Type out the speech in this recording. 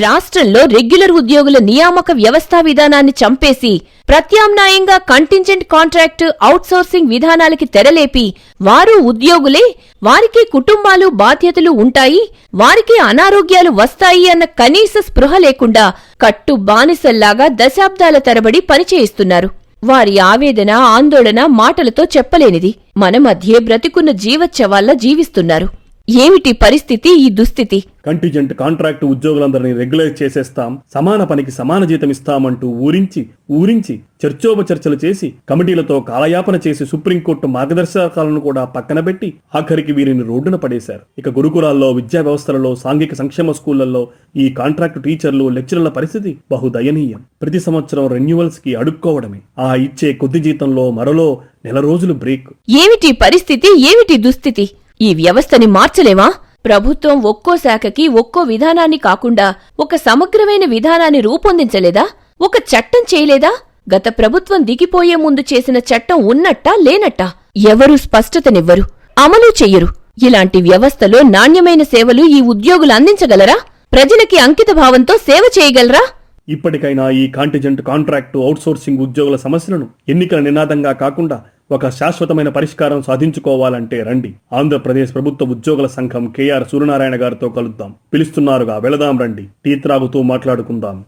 రాష్ట్రంలో రెగ్యులర్ ఉద్యోగుల నియామక వ్యవస్థా విధానాన్ని చంపేసి ప్రత్యామ్నాయంగా కంటింజెంట్ కాంట్రాక్ట్ అవుట్సోర్సింగ్ విధానాలకి తెరలేపి వారు ఉద్యోగులే వారికి కుటుంబాలు బాధ్యతలు ఉంటాయి వారికి అనారోగ్యాలు వస్తాయి అన్న కనీస స్పృహ లేకుండా కట్టు బానిసల్లాగా దశాబ్దాల తరబడి పనిచేయిస్తున్నారు. వారి ఆవేదన ఆందోళన మాటలతో చెప్పలేనిది. మన మధ్యే బ్రతికున్న జీవచ్చవాల్లా జీవిస్తున్నారు. ఏమిటి పరిస్థితి ఈ దుస్థితి? కంటిజెంట్ కాంట్రాక్ట్ ఉద్యోగులందరినీ రెగ్యులైజ్ చేసేస్తాం. సమాన పనికి సమాన జీతం ఇస్తామంటూ ఊరించి ఊరించి చర్చోపచర్చలు చేసి కమిటీలతో కాలయాపన చేసి సుప్రీంకోర్టు మార్గదర్శకాలను కూడా పక్కన పెట్టి ఆఖరికి వీరిని రోడ్డున పడేశారు. ఇక గురుకులాల్లో విద్యా వ్యవస్థలలో సాంఘిక సంక్షేమ స్కూళ్ళలో ఈ కాంట్రాక్ట్ టీచర్లు లెక్చరర్ల పరిస్థితి బహుదయనీయం. ప్రతి సంవత్సరం రెన్యువల్స్కి అడుక్కోవడమే. ఆ ఇచ్చే కొద్ది జీతంలో మరలో నెల రోజులు బ్రేక్ ఏమిటి పరిస్థితి? ఏమిటి దుస్థితి? ఈ వ్యవస్థని మార్చలేమా? ప్రభుత్వం ఒక్కో శాఖకి ఒక్కో విధానాన్ని కాకుండా ఒక సమగ్రమైన విధానాన్ని రూపొందించలేదా? ఒక చట్టం చేయలేదా? గత ప్రభుత్వం దిగిపోయే ముందు చేసిన చట్టం ఉన్నట్టా లేనట్టా? ఎవరూ స్పష్టతనివ్వరు అమలు చెయ్యరు. ఇలాంటి వ్యవస్థలో నాణ్యమైన సేవలు ఈ ఉద్యోగులు అందించగలరా? ప్రజలకి అంకిత భావంతో సేవ చేయగలరా? ఇప్పటికైనా ఈ కాంటిజెంట్ కాంట్రాక్టు అవుట్సోర్సింగ్ ఉద్యోగుల సమస్యలను ఎన్నికల నినాదంగా కాకుండా ఒక శాశ్వతమైన పరిష్కారం సాధించుకోవాలంటే రండి. ఆంధ్రప్రదేశ్ ప్రభుత్వ ఉద్యోగుల సంఘం కేఆర్ సూర్యనారాయణ గారితో కలుద్దాం. పిలుస్తున్నారుగా వెళదాం రండి. టీ త్రాగుతూ మాట్లాడుకుందాం.